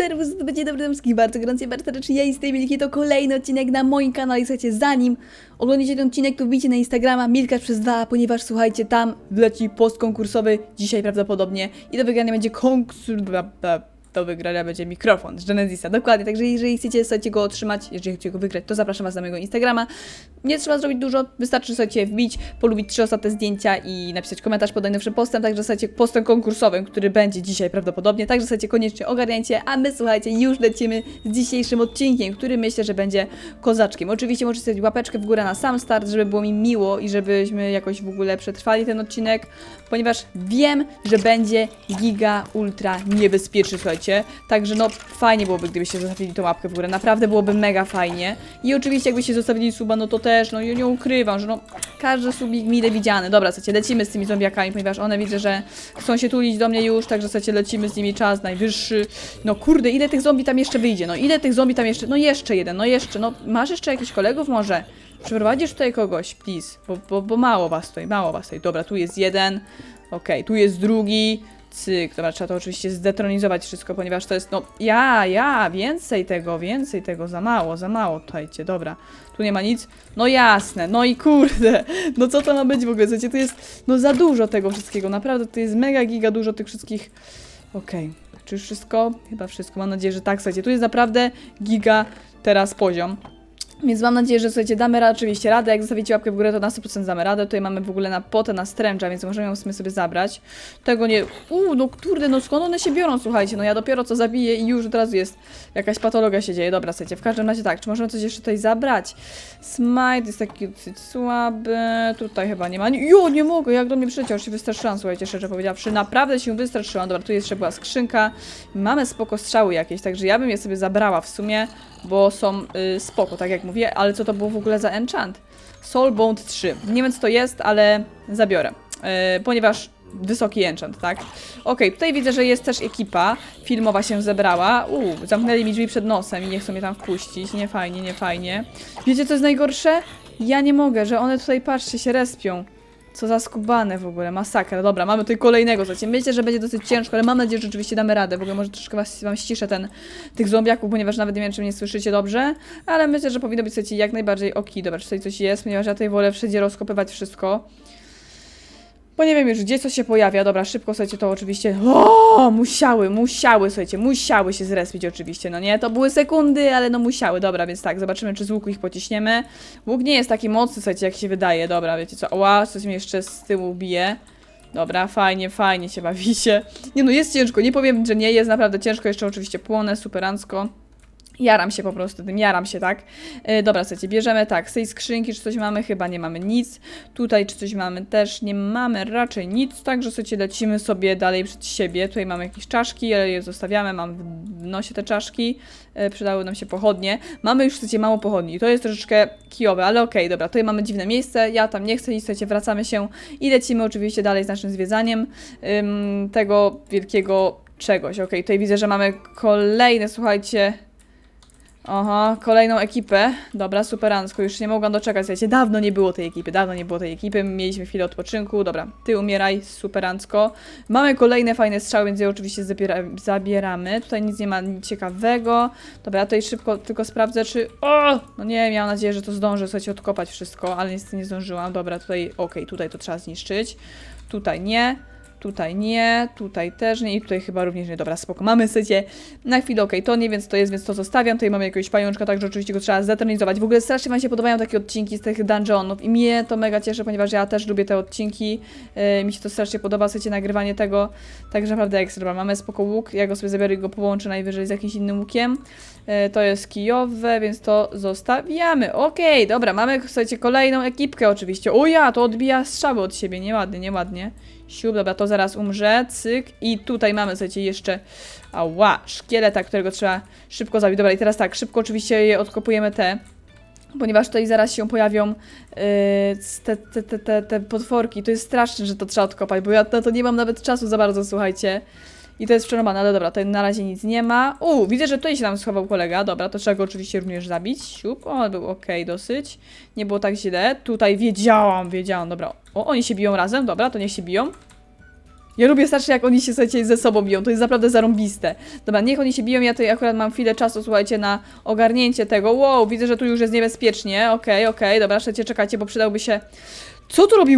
serwus, to będzie dobry domski, bardzo gorący, bardzo serdecznie, ja jestem Milki, to kolejny odcinek na moim kanale, słuchajcie, zanim oglądacie ten odcinek, to wbijcie na Instagrama Milkasz przez dwa, ponieważ słuchajcie, tam wleci post konkursowy, dzisiaj prawdopodobnie, i do wygrania będzie konkurs, do wygrania będzie mikrofon z Genesisa, dokładnie, także jeżeli chcecie słuchajcie, go otrzymać, jeżeli chcecie go wygrać, to zapraszam was na mojego Instagrama, nie trzeba zrobić dużo, wystarczy sobie wbić, polubić trzy ostatnie zdjęcia i napisać komentarz pod najnowszym postem, także słuchajcie, postem konkursowym, który będzie dzisiaj prawdopodobnie, także słuchajcie, koniecznie ogarniajcie, a my słuchajcie, już lecimy z dzisiejszym odcinkiem, który myślę, że będzie kozaczkiem. Oczywiście możecie sobie łapeczkę w górę na sam start, żeby było mi miło i żebyśmy jakoś w ogóle przetrwali ten odcinek, ponieważ wiem, że będzie giga ultra niebezpieczny, słuchajcie, także no fajnie byłoby, gdybyście zostawili tą łapkę w górę, naprawdę byłoby mega fajnie i oczywiście jakbyście zostawili suba, no to też, no ja nie ukrywam, że no każdy subik mile widziany. Dobra, słuchajcie, lecimy z tymi zombiakami, ponieważ one widzę, że chcą się tulić do mnie już, także słuchajcie, lecimy z nimi czas najwyższy. No kurde, ile tych zombie tam jeszcze wyjdzie? No ile tych zombie tam jeszcze? No jeszcze jeden, no jeszcze, no masz jeszcze jakichś kolegów może? Przeprowadzisz tutaj kogoś, please, bo, bo, bo mało was tutaj, mało was tutaj. Dobra, tu jest jeden, okej, tu jest drugi, cyk, dobra, trzeba to oczywiście zdetronizować wszystko, ponieważ to jest, no, ja, ja, więcej tego, więcej tego, za mało, za mało, słuchajcie, dobra, tu nie ma nic, no jasne, no i kurde, no co to ma być w ogóle, słuchajcie, tu jest, no za dużo tego wszystkiego, naprawdę, to jest mega giga dużo tych wszystkich, okej, czy już wszystko? Chyba wszystko, mam nadzieję, że tak, słuchajcie, tu jest naprawdę giga teraz poziom. Więc mam nadzieję, że słuchajcie, damy radę, oczywiście radę. Jak zostawicie łapkę w górę, to na 100% damy radę. Tutaj mamy w ogóle na potę, na stręcza, więc możemy ją sobie zabrać. Tego nie... Uuu, no kurde, no skąd one się biorą, słuchajcie? No ja dopiero co zabiję i już od razu jest jakaś patologia się dzieje. Dobra, słuchajcie, w każdym razie tak, czy możemy coś jeszcze tutaj zabrać? Smite jest taki dosyć słaby. Tutaj chyba nie ma... Jo, nie mogę, jak do mnie przyleciał, się wystraszyłam, słuchajcie, szczerze powiedziawszy. Naprawdę się wystraszyłam. Dobra, tu jeszcze była skrzynka. Mamy spoko strzały jakieś, także ja bym je sobie zabrała w sumie, bo są y, spoko, tak jak mówię, ale co to było w ogóle za enchant? Soulbound 3. Nie wiem co to jest, ale zabiorę, y, ponieważ wysoki enchant, tak? Okej, tutaj widzę, że jest też ekipa filmowa się zebrała. Uuu, zamknęli mi drzwi przed nosem i nie chcą mnie tam wpuścić. Nie fajnie, nie fajnie. Wiecie co jest najgorsze? Ja nie mogę, że one tutaj, patrzcie, się respią. Co za skubane w ogóle, masakra. Dobra, mamy tutaj kolejnego, słuchajcie. Myślę, że będzie dosyć ciężko, ale mam nadzieję, że rzeczywiście damy radę. W ogóle może troszkę was, wam ściszę ten, tych zombiaków, ponieważ nawet nie wiem, czy mnie słyszycie dobrze, ale myślę, że powinno być, słuchajcie, jak najbardziej oki. Dobra, czy tutaj coś jest, ponieważ ja tutaj wolę wszędzie rozkopywać wszystko. Bo nie wiem już, gdzie coś się pojawia. Dobra, szybko, słuchajcie, to oczywiście... O, musiały, musiały, słuchajcie, musiały się zrespić oczywiście, no nie? To były sekundy, ale no musiały. Dobra, więc tak, zobaczymy, czy z łuku ich pociśniemy. Łuk nie jest taki mocny, słuchajcie, jak się wydaje. Dobra, wiecie co? Ła, coś mnie jeszcze z tyłu bije. Dobra, fajnie, fajnie się bawicie. Nie no, jest ciężko, nie powiem, że nie, jest naprawdę ciężko. Jeszcze oczywiście płonę, superancko. Jaram się po prostu tym, jaram się, tak? E, dobra, słuchajcie, bierzemy tak, z tej skrzynki czy coś mamy? Chyba nie mamy nic. Tutaj czy coś mamy? Też nie mamy raczej nic, także słuchajcie, lecimy sobie dalej przed siebie. Tutaj mamy jakieś czaszki, ale je zostawiamy, mam w nosie te czaszki. E, przydały nam się pochodnie. Mamy już, słuchajcie, mało pochodni. To jest troszeczkę kijowe, ale okej, dobra, tutaj mamy dziwne miejsce, ja tam nie chcę i słuchajcie, wracamy się i lecimy oczywiście dalej z naszym zwiedzaniem tego wielkiego czegoś. Okej, tutaj widzę, że mamy kolejne, słuchajcie, Aha, kolejną ekipę. Dobra, superancko, już nie mogłam doczekać. Słuchajcie, dawno nie było tej ekipy, dawno nie było tej ekipy. Mieliśmy chwilę odpoczynku. Dobra, ty umieraj, superancko. Mamy kolejne fajne strzały, więc je oczywiście zabiera, zabieramy. Tutaj nic nie ma ciekawego. Dobra, ja tutaj szybko tylko sprawdzę, czy... O! No nie, miałam nadzieję, że to zdążę, słuchajcie, odkopać wszystko, ale niestety nie zdążyłam. Dobra, tutaj, okej, tutaj to trzeba zniszczyć. Tutaj nie. Tutaj nie, tutaj też nie i tutaj chyba również nie. Dobra, spoko. Mamy sycie na chwilę, okej, to nie, więc to jest, więc to zostawiam. Tutaj mamy jakiegoś pajączka, także oczywiście go trzeba zeternizować. W ogóle strasznie Wam się podobają takie odcinki z tych dungeonów i mnie to mega cieszy, ponieważ ja też lubię te odcinki. Yy, mi się to strasznie podoba, sycie nagrywanie tego. Także naprawdę ekstra. Dobra, mamy spoko łuk. Ja go sobie zabiorę i go połączę najwyżej z jakimś innym łukiem. Yy, to jest kijowe, więc to zostawiamy. Okej, dobra, mamy, słuchajcie, kolejną ekipkę oczywiście. O ja, to odbija strzały od siebie. Nieładnie, nieładnie. Siup, dobra, to zaraz umrze, cyk. I tutaj mamy, słuchajcie, jeszcze, ała, szkieleta, którego trzeba szybko zabić. Dobra, i teraz tak, szybko oczywiście je odkopujemy te, ponieważ tutaj zaraz się pojawią yy, te, te, te, te, te potworki. To jest straszne, że to trzeba odkopać, bo ja na to nie mam nawet czasu za bardzo, słuchajcie. I to jest przerobane, ale dobra, tutaj na razie nic nie ma. U, widzę, że tutaj się nam schował kolega. Dobra, to trzeba go oczywiście również zabić. Siup, o, był ok dosyć. Nie było tak źle. Tutaj wiedziałam, wiedziałam, dobra. O, oni się biją razem, dobra, to niech się biją. Ja lubię strasznie, jak oni się, słuchajcie, ze sobą biją. To jest naprawdę zarąbiste. Dobra, niech oni się biją, ja tutaj akurat mam chwilę czasu, słuchajcie, na ogarnięcie tego. Wow, widzę, że tu już jest niebezpiecznie. Okej, okej, dobra, słuchajcie, czekajcie, bo przydałby się... Co tu robi.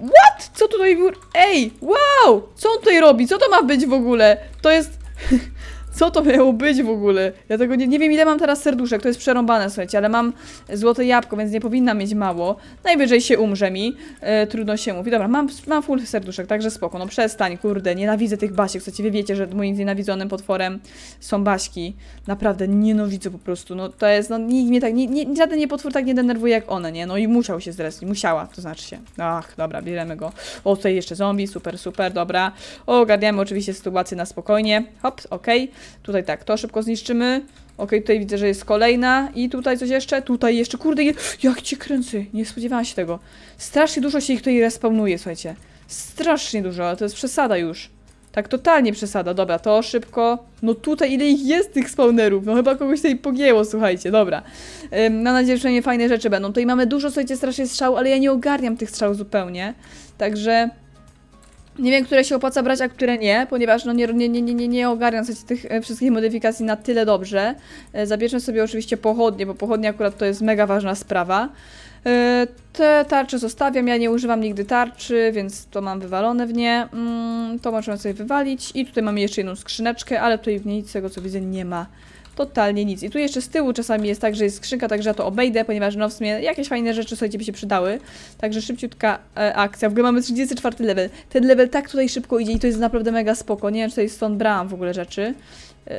What? Co tu robi... Ej, wow! Co on tutaj robi? Co to ma być w ogóle? To jest... Co to miało być w ogóle? Ja tego nie, nie wiem, ile mam teraz serduszek, to jest przerąbane, słuchajcie, ale mam złote jabłko, więc nie powinna mieć mało. Najwyżej się umrze mi, e, trudno się mówi. Dobra, mam, mam full serduszek, także spoko, no przestań, kurde, nienawidzę tych basiek, słuchajcie, wy wiecie, że moim nienawidzonym potworem są baśki. Naprawdę nienawidzę po prostu, no to jest, no nikt mnie tak, nie, nie, żaden nie potwór tak nie denerwuje jak one, nie? No i musiał się zrespić, musiała, to znaczy się. Ach, dobra, bierzemy go. O, tutaj jeszcze zombie, super, super, dobra. Ogarniamy oczywiście sytuację na spokojnie. Hop, okej. Tutaj tak, to szybko zniszczymy. Okej, tutaj widzę, że jest kolejna. I tutaj coś jeszcze? Tutaj jeszcze, kurde, jak cię kręcę. Nie spodziewałam się tego. Strasznie dużo się ich tutaj respawnuje, słuchajcie. Strasznie dużo, ale to jest przesada już. Tak totalnie przesada. Dobra, to szybko. No tutaj ile ich jest tych spawnerów? No chyba kogoś tutaj pogięło, słuchajcie, dobra. Ym, mam nadzieję, że przynajmniej fajne rzeczy będą. Tutaj mamy dużo, słuchajcie, strasznie strzał, ale ja nie ogarniam tych strzał zupełnie. Także... Nie wiem, które się opłaca brać, a które nie, ponieważ no nie, nie, nie, nie, nie, ogarniam sobie tych e, wszystkich modyfikacji na tyle dobrze. E, Zabierzmy sobie oczywiście pochodnie, bo pochodnie akurat to jest mega ważna sprawa. E, Te tarcze zostawiam, ja nie używam nigdy tarczy, więc to mam wywalone w nie. Mm, To możemy sobie wywalić. I tutaj mamy jeszcze jedną skrzyneczkę, ale tutaj w niej z tego co widzę nie ma totalnie nic. I tu jeszcze z tyłu czasami jest tak, że jest skrzynka, także ja to obejdę, ponieważ no w sumie jakieś fajne rzeczy sobie by się przydały. Także szybciutka e, akcja. W ogóle mamy 34 level. Ten level tak tutaj szybko idzie i to jest naprawdę mega spoko. Nie wiem, czy tutaj stąd brałam w ogóle rzeczy. Yy,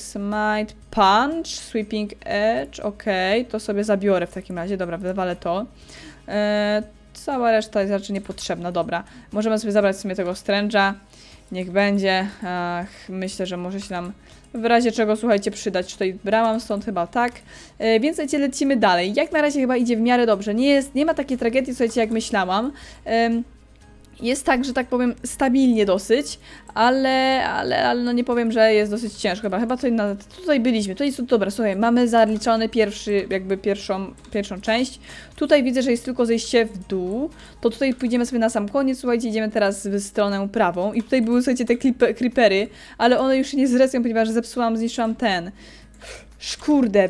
smite Punch, Sweeping Edge, okej, to sobie zabiorę w takim razie, dobra, wywalę to. Yy, cała reszta jest raczej niepotrzebna, dobra. Możemy sobie zabrać sobie tego Strange'a, niech będzie. Ach, myślę, że może się nam w razie czego, słuchajcie, przydać. Tutaj brałam stąd chyba tak. Yy, więc słuchajcie, lecimy dalej. Jak na razie chyba idzie w miarę dobrze. Nie, jest, nie ma takiej tragedii, słuchajcie, jak myślałam. Ym, jest tak, że tak powiem, stabilnie dosyć, ale, ale, ale no nie powiem, że jest dosyć ciężko. Chyba, chyba tutaj, na, tutaj byliśmy. Tutaj jest dobra, słuchaj, mamy zaliczony pierwszy, jakby pierwszą, pierwszą część. Tutaj widzę, że jest tylko zejście w dół. To tutaj pójdziemy sobie na sam koniec. Słuchajcie, idziemy teraz w stronę prawą. I tutaj były, słuchajcie, te creepery, ale one już się nie zrespią, ponieważ zepsułam, zniszczyłam ten. Szkurde.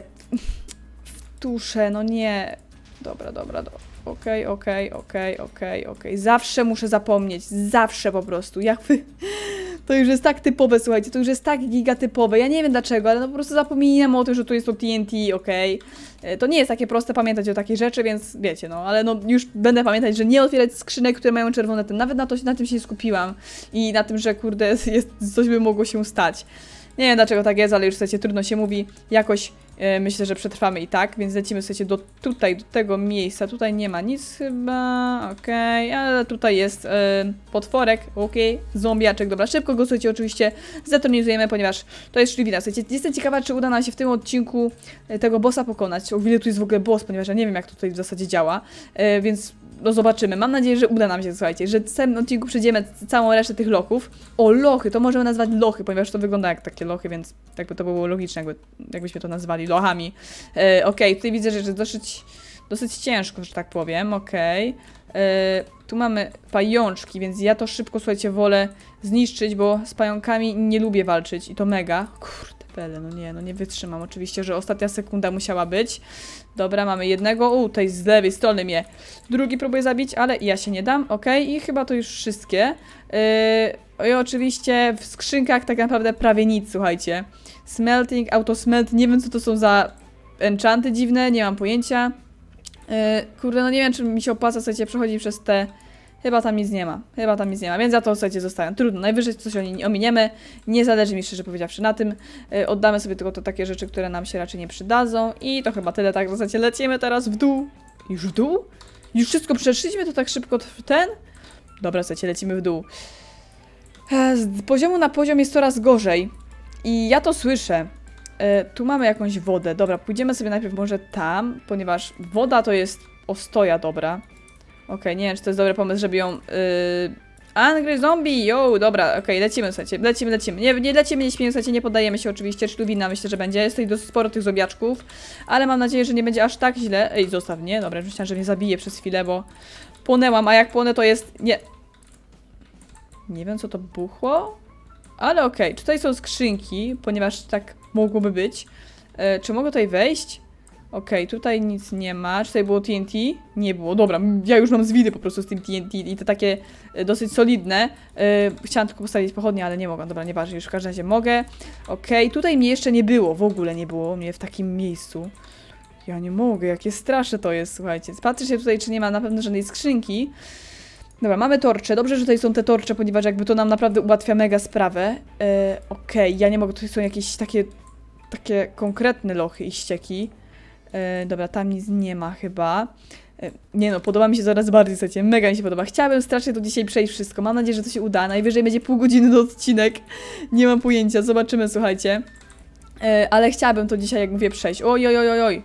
W tuszę, no nie. Dobra, dobra, dobra. Okej, okej, okej, okej, okej. Zawsze muszę zapomnieć. Zawsze po prostu. Jakby. To już jest tak typowe, słuchajcie. To już jest tak gigatypowe. Ja nie wiem dlaczego, ale no po prostu zapominam o tym, że tu jest to TNT, okej. E, To nie jest takie proste pamiętać o takiej rzeczy, więc wiecie, no, ale no już będę pamiętać, że nie otwierać skrzynek, które mają czerwone ten. Nawet na, to, na tym się skupiłam. I na tym, że kurde, jest, coś by mogło się stać. Nie wiem dlaczego tak jest, ale już słuchajcie, trudno się mówi. Jakoś myślę, że przetrwamy i tak, więc lecimy słuchajcie do tutaj, do tego miejsca. Tutaj nie ma nic chyba, okej, ale tutaj jest e, potworek, okej, zombiaczek, dobra, szybko go słuchajcie oczywiście zatronizujemy, ponieważ to jest szliwina. Słuchajcie, jestem ciekawa, czy uda nam się w tym odcinku e, tego bossa pokonać. O ile tu jest w ogóle boss, ponieważ ja nie wiem, jak tutaj w zasadzie działa, e, więc no zobaczymy. Mam nadzieję, że uda nam się, słuchajcie, że w tym odcinku przejdziemy całą resztę tych lochów. O, lochy, to możemy nazwać lochy, ponieważ to wygląda jak takie lochy, więc jakby to było logiczne, jakby, jakbyśmy to nazwali lochami. E, Okej, tutaj widzę, że jest dosyć, dosyć ciężko, że tak powiem, okej. E, Tu mamy pajączki, więc ja to szybko, słuchajcie, wolę zniszczyć, bo z pająkami nie lubię walczyć i to mega. Kurde, pele, no nie, no nie wytrzymam. Oczywiście, że ostatnia sekunda musiała być. Dobra, mamy jednego. U, tutaj z lewej strony mnie Drugi próbuję zabić, ale ja się nie dam, ok? I chyba to już wszystkie. Yy, I oczywiście w skrzynkach tak naprawdę prawie nic, słuchajcie. Smelting, autosmelt, nie wiem co to są za enchanty dziwne, nie mam pojęcia. Yy, kurde, no nie wiem czy mi się opłaca, słuchajcie, przechodzić przez te... Chyba tam nic nie ma, chyba tam nic nie ma, więc ja to, słuchajcie, zostawiam. Trudno, najwyżej coś oni- ominiemy, nie zależy mi szczerze powiedziawszy na tym. Yy, oddamy sobie tylko to takie rzeczy, które nam się raczej nie przydadzą i to chyba tyle, tak w zasadzie lecimy teraz w dół. Już w dół? Już wszystko przeszliśmy, to tak szybko ten? Dobra, słuchajcie, lecimy w dół. E, Z poziomu na poziom jest coraz gorzej. I ja to słyszę. E, tu mamy jakąś wodę. Dobra, pójdziemy sobie najpierw może tam, ponieważ woda to jest ostoja dobra. Okej, nie wiem, czy to jest dobry pomysł, żeby ją... Yy... Angry zombie, yo, dobra, okej, lecimy, słuchajcie, lecimy, lecimy. Nie, nie lecimy, nie śpimy, słuchajcie, nie poddajemy się oczywiście, Czluwina myślę, że będzie, jest tutaj dosyć sporo tych zombiaczków, ale mam nadzieję, że nie będzie aż tak źle. Ej, zostaw mnie, dobra, już myślałam, że mnie zabije przez chwilę, bo płonęłam, a jak płonę to jest... nie... Nie wiem, co to buchło, ale okej. Tutaj są skrzynki, ponieważ tak mogłoby być. E, czy mogę tutaj wejść? Okej, tutaj nic nie ma. Czy tutaj było TNT? Nie było. Dobra, ja już mam zwidy po prostu z tym TNT i to takie e, dosyć solidne. E, chciałam tylko postawić pochodnie, ale nie mogłam. Dobra, nieważne, już w każdym razie mogę. Okej, tutaj mnie jeszcze nie było, w ogóle nie było mnie w takim miejscu. Ja nie mogę, jakie straszne to jest, słuchajcie. Patrzę się tutaj, czy nie ma na pewno żadnej skrzynki. Dobra, mamy torcze. Dobrze, że tutaj są te torcze, ponieważ jakby to nam naprawdę ułatwia mega sprawę. E, Okej, ja nie mogę, tutaj są jakieś takie, takie konkretne lochy i ścieki. E, dobra, tam nic nie ma chyba. E, nie no, podoba mi się coraz bardziej, słuchajcie, mega mi się podoba. Chciałabym strasznie to dzisiaj przejść wszystko. Mam nadzieję, że to się uda. Najwyżej będzie pół godziny do odcinek. Nie mam pojęcia, zobaczymy, słuchajcie. E, ale chciałabym to dzisiaj, jak mówię, przejść. Oj, oj, oj, oj.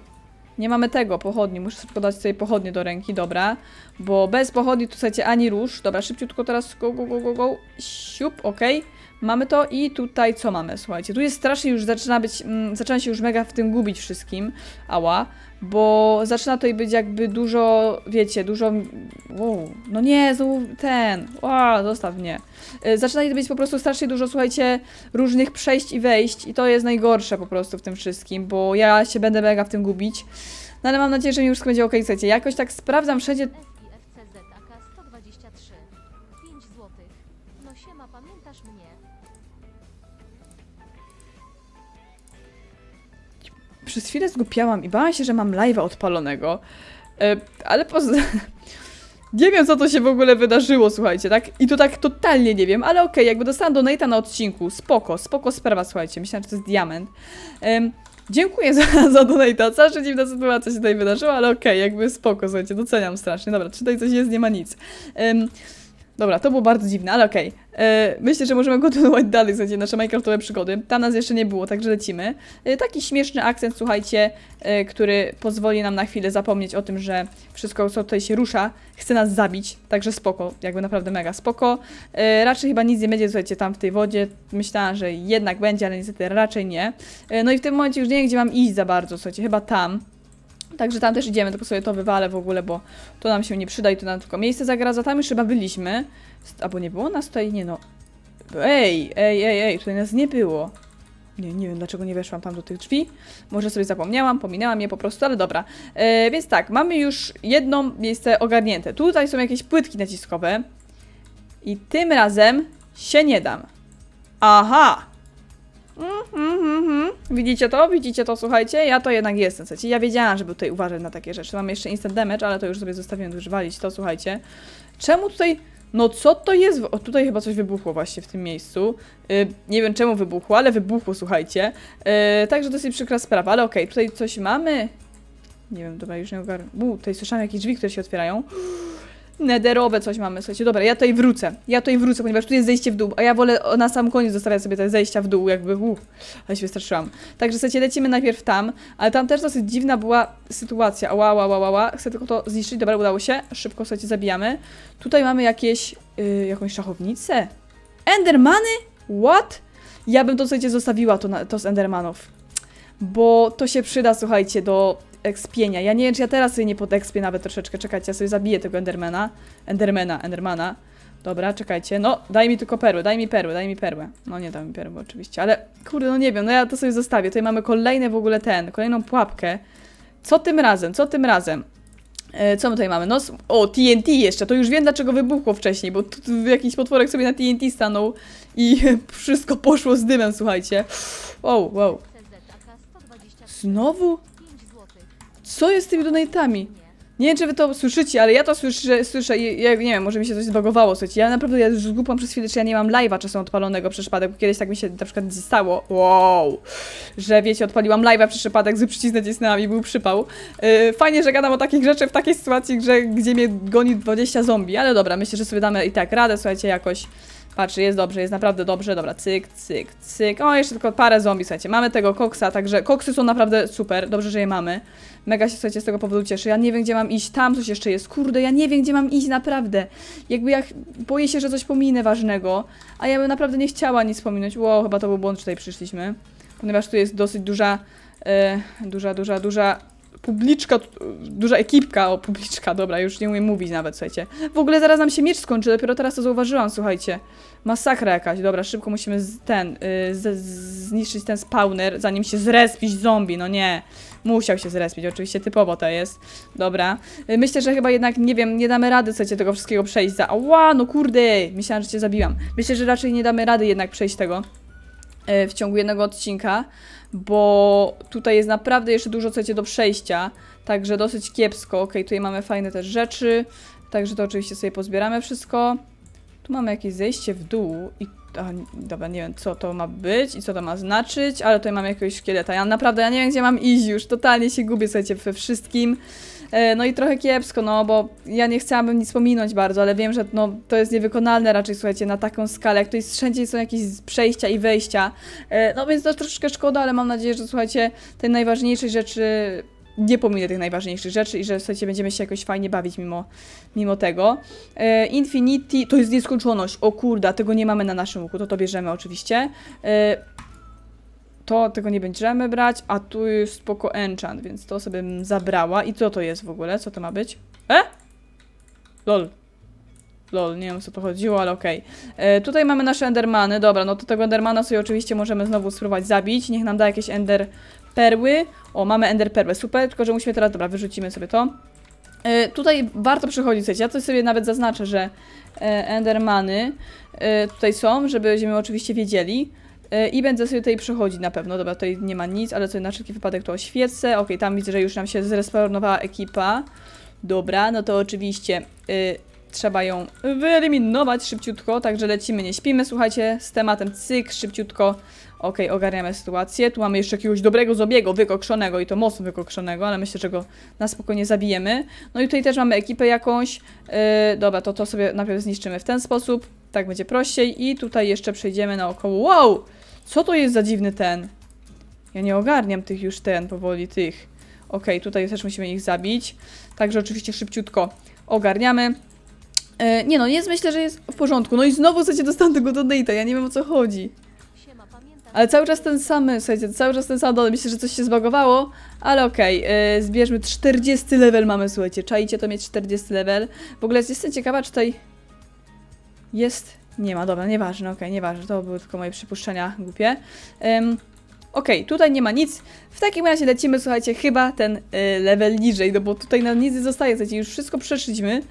Nie mamy tego, pochodni. Muszę szybko dać sobie pochodnie do ręki, dobra. Bo bez pochodni tu słuchajcie ani róż. Dobra, szybciutko teraz go, go, go, go, go. Siup, okej. Mamy to i tutaj co mamy, słuchajcie. Tu jest strasznie już zaczyna być, mm, zaczyna się już mega w tym gubić wszystkim. Ała. Bo zaczyna tutaj być jakby dużo, wiecie, dużo... Wow. No nie, znowu ten. Wow, zostaw mnie. Y, Zaczyna tutaj być po prostu strasznie dużo, słuchajcie, różnych przejść i wejść i to jest najgorsze po prostu w tym wszystkim, bo ja się będę mega w tym gubić. No ale mam nadzieję, że mi już będzie ok, słuchajcie. Jakoś tak sprawdzam wszędzie. Przez chwilę zgupiałam i bałam się, że mam live'a odpalonego, e, ale poza... Nie wiem, co to się w ogóle wydarzyło, słuchajcie, tak? I to tak totalnie nie wiem, ale okej, jakby dostałam donate'a na odcinku, spoko, spoko sprawa, słuchajcie, myślałam, że to jest diament. Em, dziękuję za, za donate'a, cała dziwna sytuacja się tutaj wydarzyła, ale okej, jakby spoko, słuchajcie, doceniam strasznie. Dobra, czy tutaj coś jest, nie ma nic. Em, dobra, to było bardzo dziwne, ale okej. E, Myślę, że możemy kontynuować dalej, słuchajcie, nasze Minecraftowe przygody. Tam nas jeszcze nie było, także lecimy. E, Taki śmieszny akcent, słuchajcie, e, który pozwoli nam na chwilę zapomnieć o tym, że wszystko, co tutaj się rusza, chce nas zabić. Także spoko, jakby naprawdę mega spoko. E, Raczej chyba nic nie będzie, słuchajcie, tam w tej wodzie. Myślałam, że jednak będzie, ale niestety raczej nie. E, No i w tym momencie już nie wiem, gdzie mam iść za bardzo, słuchajcie, chyba tam. Także tam też idziemy, tylko sobie to wywalę w ogóle, bo to nam się nie przyda i to nam tylko miejsce zagradza. Tam już chyba byliśmy. Albo nie było nas tutaj? Nie no. Ej, ej, ej, ej, tutaj nas nie było. Nie, nie wiem dlaczego nie weszłam tam do tych drzwi. Może sobie zapomniałam, pominęłam je po prostu, ale dobra. E, więc tak, mamy już jedno miejsce ogarnięte. Tutaj są jakieś płytki naciskowe. I tym razem się nie dam. Aha! Mhm, mhm. Widzicie to? Widzicie to, słuchajcie? Ja to jednak jestem, słuchajcie. Ja wiedziałam, żeby tutaj uważać na takie rzeczy. Mam jeszcze instant damage, ale to już sobie zostawiłem już walić to, słuchajcie. Czemu tutaj... No co to jest? O, tutaj chyba coś wybuchło właśnie w tym miejscu. Y, nie wiem czemu wybuchło, ale wybuchło, słuchajcie. Y, także dosyć przykra sprawa, ale okej, tutaj coś mamy. Nie wiem, dobra, już nie ogarnę. U, tutaj słyszałam jakieś drzwi, które się otwierają. Nederowe coś mamy, słuchajcie. Dobra, ja tutaj wrócę. Ja tutaj wrócę, ponieważ tu jest zejście w dół, a ja wolę na sam koniec zostawiać sobie te zejścia w dół, jakby uff, ale się wystraszyłam. Także słuchajcie, lecimy najpierw tam, ale tam też dosyć dziwna była sytuacja. Ła, ła, ła, ła, ła. Chcę tylko to zniszczyć. Dobra, udało się. Szybko, słuchajcie, zabijamy. Tutaj mamy jakieś, yy, jakąś szachownicę. Endermany? What? Ja bym to, słuchajcie, zostawiła to, na, to z Endermanów. Bo to się przyda, słuchajcie, do ekspienia. Ja nie wiem, czy ja teraz sobie nie podekspię nawet troszeczkę. Czekajcie, ja sobie zabiję tego Endermana. Endermana, Endermana. Dobra, czekajcie. No, daj mi tylko perłę, daj mi perłę, daj mi perłę. No nie dał mi perłę oczywiście, ale kurde, no nie wiem, no ja to sobie zostawię. Tutaj mamy kolejny w ogóle ten, kolejną pułapkę. Co tym razem, co tym razem? E, Co my tutaj mamy? No, o, TNT jeszcze. To już wiem, dlaczego wybuchło wcześniej, bo tu, tu jakiś potworek sobie na TNT stanął i wszystko poszło z dymem, słuchajcie. Wow, wow. FCZ AK 123. Znowu? 5 złotych. Co jest z tymi donatami? Nie wiem, czy wy to słyszycie, ale ja to słyszę, słyszę i ja nie wiem, może mi się coś zbagowało, słuchajcie. Ja naprawdę ja już zgupłam przez chwilę, czy ja nie mam live'a czasem odpalonego przez przypadek, bo kiedyś tak mi się na przykład stało, wow, że wiecie, odpaliłam live'a przez przypadek, z przycisk nacisnęłam i był przypał. Yy, fajnie, że gadam o takich rzeczach w takiej sytuacji, że, gdzie mnie goni 20 zombie, ale dobra, myślę, że sobie damy i tak radę, słuchajcie, jakoś. Patrzcie, jest dobrze, jest naprawdę dobrze, dobra, cyk, cyk, cyk. O, jeszcze tylko parę zombie, słuchajcie. Mamy tego koksa, także koksy są naprawdę super, dobrze, że je mamy. Mega się, słuchajcie, z tego powodu cieszę. Ja nie wiem, gdzie mam iść, tam coś jeszcze jest. Kurde, ja nie wiem, gdzie mam iść, naprawdę. Jakby ja boję się, że coś pominę ważnego, a ja bym naprawdę nie chciała nic pominąć. Wow, chyba to był błąd, że tutaj przyszliśmy. Ponieważ tu jest dosyć duża, e, duża, duża, duża publiczka, tu- duża ekipka, o publiczka, dobra, już nie umiem mówić nawet, słuchajcie. W ogóle zaraz nam się miecz skończy, dopiero teraz to zauważyłam, słuchajcie. Masakra jakaś, dobra, szybko musimy ten, y, zniszczyć ten spawner, zanim się zrespić zombie, no nie. Musiał się zrespić, oczywiście typowo to jest. Dobra. Y, Myślę, że chyba jednak, nie wiem, nie damy rady, słuchajcie, tego wszystkiego przejść za... Ała, no kurde! Myślałam, że cię zabiłam. Myślę, że raczej nie damy rady jednak przejść tego w ciągu jednego odcinka, bo tutaj jest naprawdę jeszcze dużo, słuchajcie, do przejścia. Także dosyć kiepsko. Okej, tutaj mamy fajne też rzeczy. Także to oczywiście sobie pozbieramy wszystko. Tu mamy jakieś zejście w dół i a, dobra, nie wiem co to ma być i co to ma znaczyć, ale tutaj mamy jakiegoś szkieleta. Ja naprawdę, ja nie wiem gdzie mam iść już, totalnie się gubię, słuchajcie, we wszystkim. E, No i trochę kiepsko, no bo ja nie chciałabym nic pominąć bardzo, ale wiem, że no, to jest niewykonalne raczej, słuchajcie, na taką skalę. Jak jest wszędzie są jakieś przejścia i wejścia. E, No więc to troszeczkę szkoda, ale mam nadzieję, że słuchajcie, tej najważniejszej rzeczy nie pominę tych najważniejszych rzeczy i że słuchajcie, będziemy się jakoś fajnie bawić mimo, mimo tego. E, Infinity to jest nieskończoność. O kurda, tego nie mamy na naszym łuku, to to bierzemy oczywiście. To tego nie będziemy brać, a tu jest spoko enchant, więc to sobie bym zabrała. I co to jest w ogóle? Co to ma być? E? Lol. Lol, nie wiem co to chodziło, ale okej. E, Tutaj mamy nasze endermany. Dobra, no to tego endermana sobie oczywiście możemy znowu spróbować zabić. Niech nam da jakieś ender perły. O, mamy ender perłę, super, tylko że musimy teraz, dobra, wyrzucimy sobie to. E, tutaj warto przychodzić, słuchajcie, ja coś sobie nawet zaznaczę, że e, endermany e, tutaj są, żebyśmy oczywiście wiedzieli. E, I będę sobie tutaj przechodzić na pewno. Dobra, tutaj nie ma nic, ale sobie na wszelki wypadek to oświecę. Okej, tam widzę, że już nam się zrespawnowała ekipa. Dobra, no to oczywiście y, trzeba ją wyeliminować szybciutko, także lecimy, nie śpimy, słuchajcie, z tematem cyk, szybciutko. Okej, ogarniamy sytuację. Tu mamy jeszcze jakiegoś dobrego zobiego, wykokszonego i to mocno wykokszonego, ale myślę, że go na spokojnie zabijemy. No i tutaj też mamy ekipę jakąś. Yy, dobra, to to sobie najpierw zniszczymy w ten sposób. Tak będzie prościej. I tutaj jeszcze przejdziemy naokoło. Wow! Co to jest za dziwny ten? Ja nie ogarniam tych już ten, powoli tych. Okej, tutaj też musimy ich zabić. Także oczywiście szybciutko ogarniamy. E, nie no, jest myślę, że jest w porządku. No i znowu chcecie dostać tego donate'a, ja nie wiem o co chodzi. Ale cały czas ten sam, słuchajcie, cały czas ten sam donate. Myślę, że coś się zbagowało, ale okej. e, zbierzmy 40 level mamy, słuchajcie. Czajcie to mieć 40 level. W ogóle jestem ciekawa, czy tutaj jest... Nie ma, dobra, nieważne, okej, nieważne. To były tylko moje przypuszczenia głupie. Em, Okej, tutaj nie ma nic. W takim razie lecimy, słuchajcie, chyba ten e, level niżej, no bo tutaj na nic nie zostaje, słuchajcie, już wszystko przeszliśmy.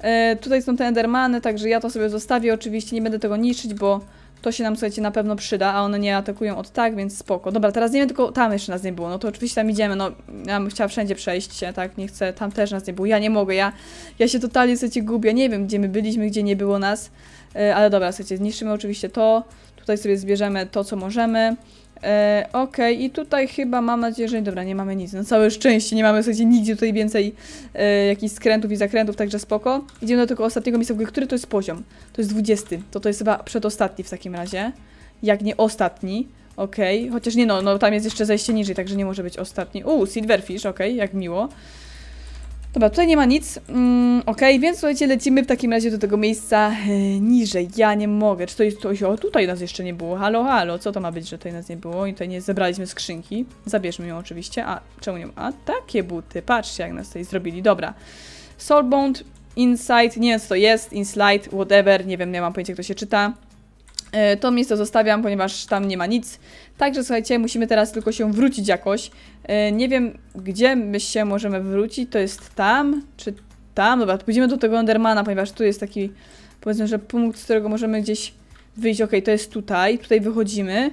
E, tutaj są te endermany, także ja to sobie zostawię oczywiście, nie będę tego niszczyć, bo to się nam, słuchajcie, na pewno przyda, a one nie atakują od tak, więc spoko. Dobra, teraz nie wiem, tylko tam jeszcze nas nie było, no to oczywiście tam idziemy, no ja bym chciała wszędzie przejść się, tak, nie chcę, tam też nas nie było, ja nie mogę, ja, ja się totalnie, słuchajcie, gubię, nie wiem, gdzie my byliśmy, gdzie nie było nas, e, ale dobra, słuchajcie, zniszczymy oczywiście to, tutaj sobie zbierzemy to, co możemy, E, Okej, i tutaj chyba mam nadzieję, że dobra, nie mamy nic. No całe szczęście, nie mamy słuchajcie, nigdzie tutaj więcej e, jakichś skrętów i zakrętów, także spoko. Idziemy do tego ostatniego miejsca, w który to jest poziom? To jest 20. To to jest chyba przedostatni w takim razie. Jak nie ostatni. Okej, chociaż nie no, no tam jest jeszcze zejście niżej, także nie może być ostatni. U, Silverfish, okej, jak miło. Dobra, tutaj nie ma nic. Mm, Okej, więc słuchajcie, lecimy w takim razie do tego miejsca e, niżej. Ja nie mogę. Czy to jest coś? O, tutaj nas jeszcze nie było. Halo, halo, co to ma być, że tutaj nas nie było? I tutaj nie zebraliśmy skrzynki. Zabierzmy ją oczywiście. A, czemu nie? A, takie buty. Patrzcie, jak nas tutaj zrobili. Dobra. Soulbound, Insight, nie wiem co to jest, Inslide, whatever, nie wiem, nie mam pojęcia, jak to się czyta. E, To miejsce zostawiam, ponieważ tam nie ma nic. Także słuchajcie, musimy teraz tylko się wrócić jakoś. E, Nie wiem, gdzie my się możemy wrócić. To jest tam, czy tam? Dobra, pójdziemy do tego Endermana, ponieważ tu jest taki, powiedzmy, że punkt, z którego możemy gdzieś wyjść. Okej, to jest tutaj. Tutaj wychodzimy.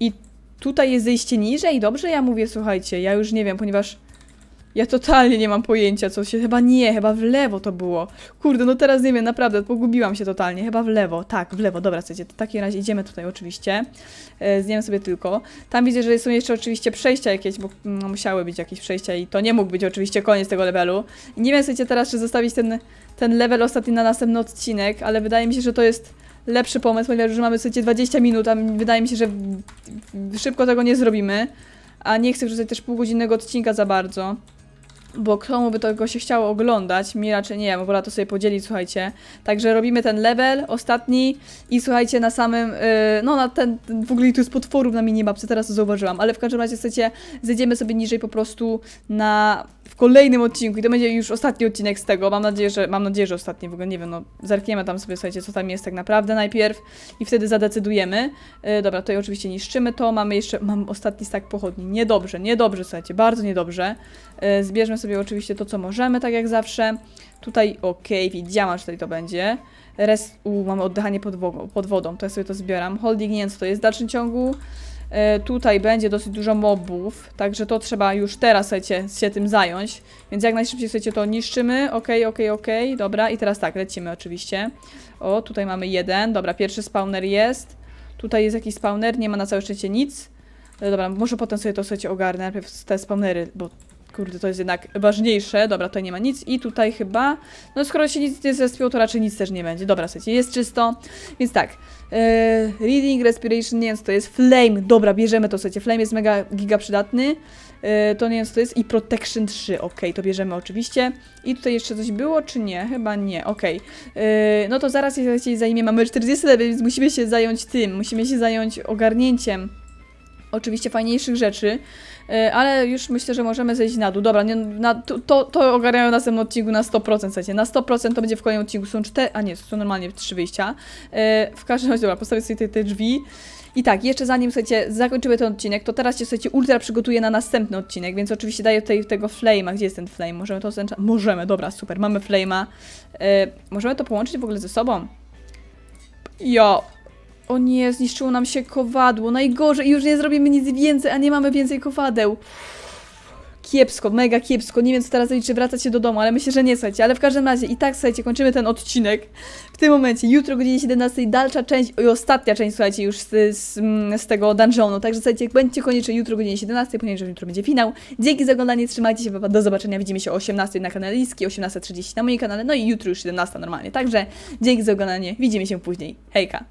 I tutaj jest zejście niżej. Dobrze ja mówię, słuchajcie, ja już nie wiem, ponieważ ja totalnie nie mam pojęcia, co się. Chyba nie, chyba w lewo to było. Kurde, no teraz nie wiem, naprawdę, pogubiłam się totalnie. Chyba w lewo, tak, w lewo, dobra, słuchajcie, w takim razie idziemy tutaj oczywiście. E, sobie tylko. Tam widzę, że są jeszcze oczywiście przejścia jakieś, bo no, musiały być jakieś przejścia i to nie mógł być oczywiście koniec tego levelu. I nie wiem, słuchajcie, teraz, czy zostawić ten, ten level ostatni na następny odcinek, ale wydaje mi się, że to jest lepszy pomysł, ponieważ już mamy, słuchajcie, 20 minut, a wydaje mi się, że szybko tego nie zrobimy. A nie chcę wrzucać też półgodzinnego odcinka za bardzo bo komu by tego się chciało oglądać, mi raczej nie, bo wolę to sobie podzielić, słuchajcie. Także robimy ten level, ostatni i słuchajcie, na samym, yy, no na ten, ten, w ogóle tu jest potworów na minimapce, teraz to zauważyłam, ale w każdym razie, słuchajcie, zejdziemy sobie niżej po prostu na w kolejnym odcinku i to będzie już ostatni odcinek z tego. Mam nadzieję, że mam nadzieję, że ostatni, w ogóle nie wiem, no zerkniemy tam sobie, słuchajcie, co tam jest tak naprawdę najpierw i wtedy zadecydujemy. E, dobra, tutaj oczywiście niszczymy to, mamy jeszcze, mam ostatni stak pochodni. Niedobrze, niedobrze, słuchajcie, bardzo niedobrze. E, zbierzmy sobie oczywiście to, co możemy, tak jak zawsze. Tutaj, okej, widziałam, że tutaj to będzie. Rest, u, mamy oddychanie pod, pod wodą, to ja sobie to zbieram. Holding nie wiem, co to jest w dalszym ciągu. E, tutaj będzie dosyć dużo mobów, także to trzeba już teraz słuchajcie, się tym zająć. Więc jak najszybciej słuchajcie, to niszczymy. Okej, okej, okej, dobra. I teraz tak, lecimy oczywiście. O, tutaj mamy jeden. Dobra, pierwszy spawner jest. Tutaj jest jakiś spawner, nie ma na całe szczęście nic. E, dobra, może potem sobie to słuchajcie ogarnę. Najpierw te spawnery, bo kurde, to jest jednak ważniejsze. Dobra, tutaj nie ma nic. I tutaj chyba, no skoro się nic nie zespią, to raczej nic też nie będzie. Dobra, słuchajcie, jest czysto. Więc tak, e, Reading, Respiration, nie wiem co to jest. Flame, dobra, bierzemy to, słuchajcie. Flame jest mega giga przydatny. E, to nie wiem co to jest. I Protection 3, ok, to bierzemy oczywiście. I tutaj jeszcze coś było, czy nie? Chyba nie, okej. E, No to zaraz się zajmiemy. Mamy 40 level, więc musimy się zająć tym. Musimy się zająć ogarnięciem oczywiście fajniejszych rzeczy, e, ale już myślę, że możemy zejść na dół. Dobra, nie, na, to, to, ogarniają w następnym odcinku na 100%, słuchajcie. Na 100% to będzie w kolejnym odcinku. Są cztery, a nie, są normalnie trzy wyjścia. E, w każdym razie, dobra, postawię sobie te, te drzwi. I tak, jeszcze zanim, słuchajcie, zakończymy ten odcinek, to teraz się, słuchajcie, ultra przygotuję na następny odcinek, więc oczywiście daję tutaj tego flame'a. Gdzie jest ten flame? Możemy to zęcza... Możemy, dobra, super, mamy flame'a. E, możemy to połączyć w ogóle ze sobą? Jo. O nie, zniszczyło nam się kowadło. Najgorzej, już nie zrobimy nic więcej, a nie mamy więcej kowadeł. Kiepsko, mega kiepsko. Nie wiem, co teraz zrobić, czy wracać się do domu, ale myślę, że nie, słuchajcie. Ale w każdym razie, i tak, słuchajcie, kończymy ten odcinek w tym momencie. Jutro o godzinie 17 dalsza część i ostatnia część, słuchajcie, już z, z, mm, z tego dungeonu. Także, słuchajcie, bądźcie koniecznie jutro o godzinie 17, ponieważ jutro będzie finał. Dzięki za oglądanie, trzymajcie się, pa, pa, do zobaczenia. Widzimy się o 18 na kanale Liski, 18.30 na moim kanale, no i jutro już 17 normalnie. Także, dzięki za oglądanie, widzimy się później. Hejka!